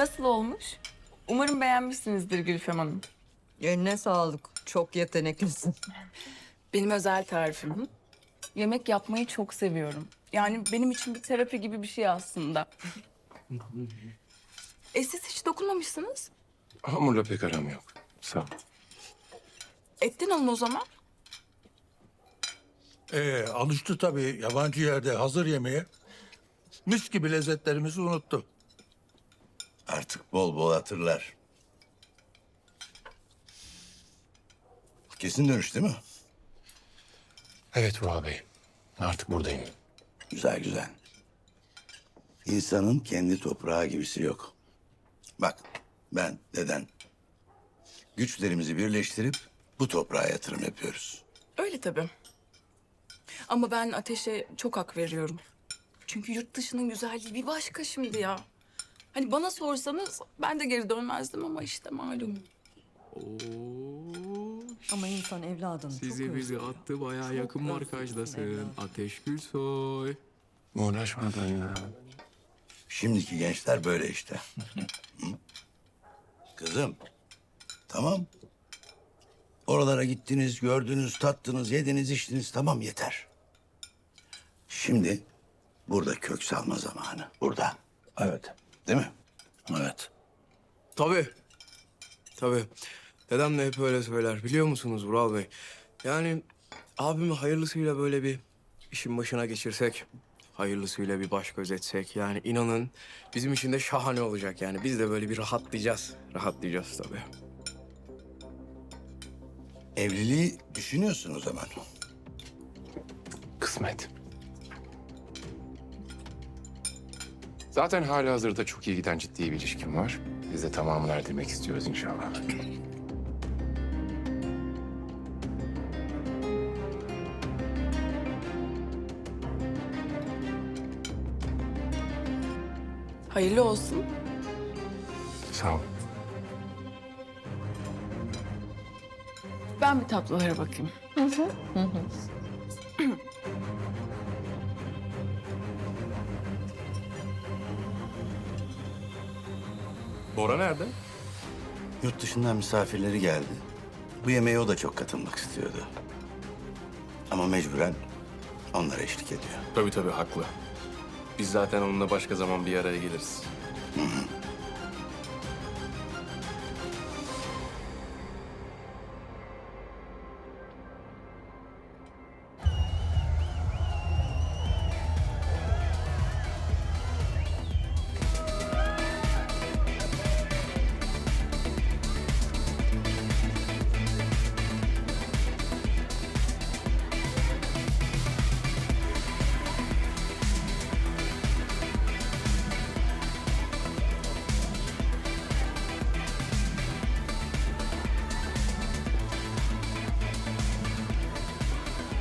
Nasıl olmuş? Umarım beğenmişsinizdir Gülfem Hanım. Eline sağlık. Çok yeteneklisin. Benim özel tarifim. Yemek yapmayı çok seviyorum. Yani benim için bir terapi gibi bir şey aslında. e siz hiç dokunmamışsınız. Hamurla pek aram yok. Sağ ol. Etten alın o zaman. Ee, alıştı tabii yabancı yerde hazır yemeğe. Mis gibi lezzetlerimizi unuttu. Artık bol bol hatırlar. Kesin dönüş değil mi? Evet Vural Bey. Artık buradayım. Güzel güzel. İnsanın kendi toprağı gibisi yok. Bak ben deden güçlerimizi birleştirip bu toprağa yatırım yapıyoruz. Öyle tabii. Ama ben ateşe çok hak veriyorum. Çünkü yurt dışının güzelliği bir başka şimdi ya. Hani bana sorsanız ben de geri dönmezdim ama işte malum. Ama insan evladını Sizi çok bizi özlüyor. attı bayağı Çok yakın özledim markajdasın. evladım. Ateş Gülsoy. Uğraşmadan ya. Şimdiki gençler böyle işte. Hı? Kızım, tamam. Oralara gittiniz, gördünüz, tattınız, yediniz, içtiniz. Tamam yeter. Şimdi burada kök salma zamanı. Burada. Evet. Değil mi? Evet. Tabii. Tabii. Dedem de hep öyle söyler. Biliyor musunuz Vural Bey? Yani abimi hayırlısıyla böyle bir işin başına geçirsek... ...hayırlısıyla bir baş gözetsek... ...yani inanın bizim için de şahane olacak yani. Biz de böyle bir rahatlayacağız. Rahatlayacağız tabii. Evliliği düşünüyorsun o zaman. Kısmet. Zaten hala hazırda çok iyi giden ciddi bir ilişkim var. Biz de tamamını erdirmek istiyoruz inşallah. Hayırlı olsun. Sağ ol. Ben bir tablolara bakayım. Bora nerede? Yurt dışından misafirleri geldi. Bu yemeğe o da çok katılmak istiyordu. Ama mecburen onlara eşlik ediyor. Tabii tabii haklı. Biz zaten onunla başka zaman bir araya geliriz.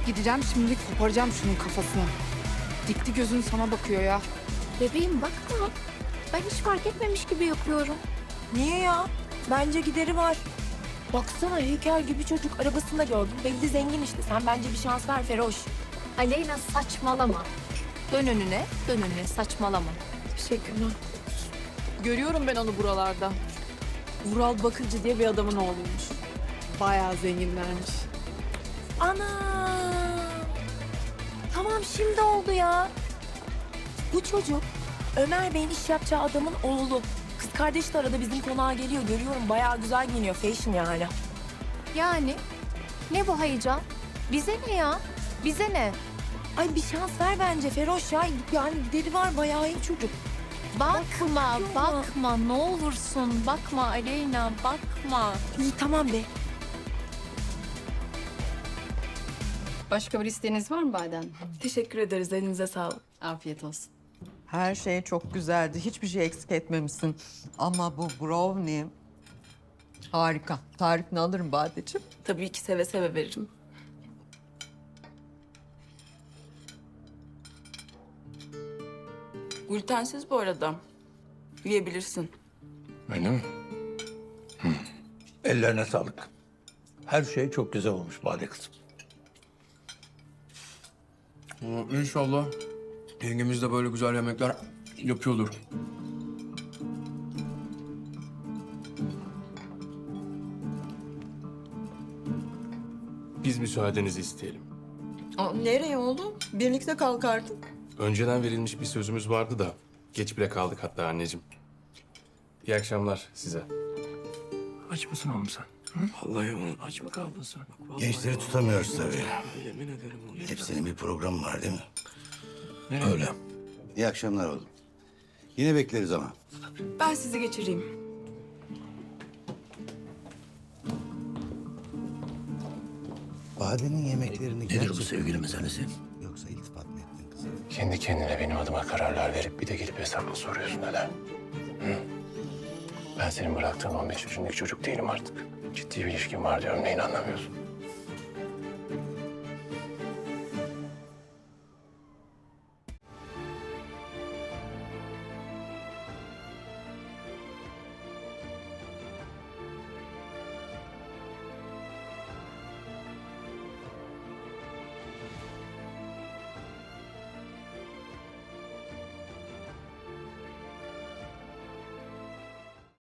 Gideceğim şimdi koparacağım şunun kafasını. Dikti gözün sana bakıyor ya. Bebeğim bakma. Ben hiç fark etmemiş gibi yapıyorum. Niye ya? Bence gideri var. Baksana heykel gibi çocuk arabasında gördüm. Belli zengin işte. Sen bence bir şans ver Feroş. Aleyna saçmalama. Dön önüne, dön önüne saçmalama. Teşekkürler. Görüyorum ben onu buralarda. Vural Bakırcı diye bir adamın oğluymuş. Bayağı zenginlermiş. Ana! Tamam şimdi oldu ya. Bu çocuk Ömer Bey'in iş yapacağı adamın oğlu. Kız kardeş de arada bizim konağa geliyor. Görüyorum bayağı güzel giyiniyor. Fashion yani. Yani ne bu heyecan? Bize ne ya? Bize ne? Ay bir şans ver bence Feroş ya. Yani gideri var bayağı iyi çocuk. Bakma, bakıyor. bakma. Ne olursun bakma Aleyna, bakma. İyi tamam be. Başka bir isteğiniz var mı Baden? Teşekkür ederiz. Elinize sağlık. Afiyet olsun. Her şey çok güzeldi. Hiçbir şey eksik etmemişsin. Ama bu brownie harika. Tarifini alırım Badeciğim. Tabii ki seve seve veririm. Glutensiz bu arada. Yiyebilirsin. Öyle mi? Ellerine sağlık. Her şey çok güzel olmuş Bade kızım. Ee, inşallah yengemiz de böyle güzel yemekler yapıyordur. Biz müsaadenizi isteyelim. Aa, nereye oğlum? Birlikte kalkardık. Önceden verilmiş bir sözümüz vardı da geç bile kaldık hatta anneciğim. İyi akşamlar size. Aç mısın oğlum sen? Vallahi oğlum aç mı kaldın sen? Gençleri tutamıyoruz tabii. Yemin ederim oğlum. Hepsinin bir programı var değil mi? Öyle. İyi akşamlar oğlum. Yine bekleriz ama. Ben sizi geçireyim. Bade'nin yemeklerini Nedir bu sevgili meselesi? Yoksa iltifat mı ettin kızım? Kendi kendine benim adıma kararlar verip bir de gelip hesap mı soruyorsun neden? Hı? Ben senin bıraktığın 15 yaşındaki çocuk değilim artık. Ciddi bir ilişkin var diyorum. Neyini anlamıyorsun?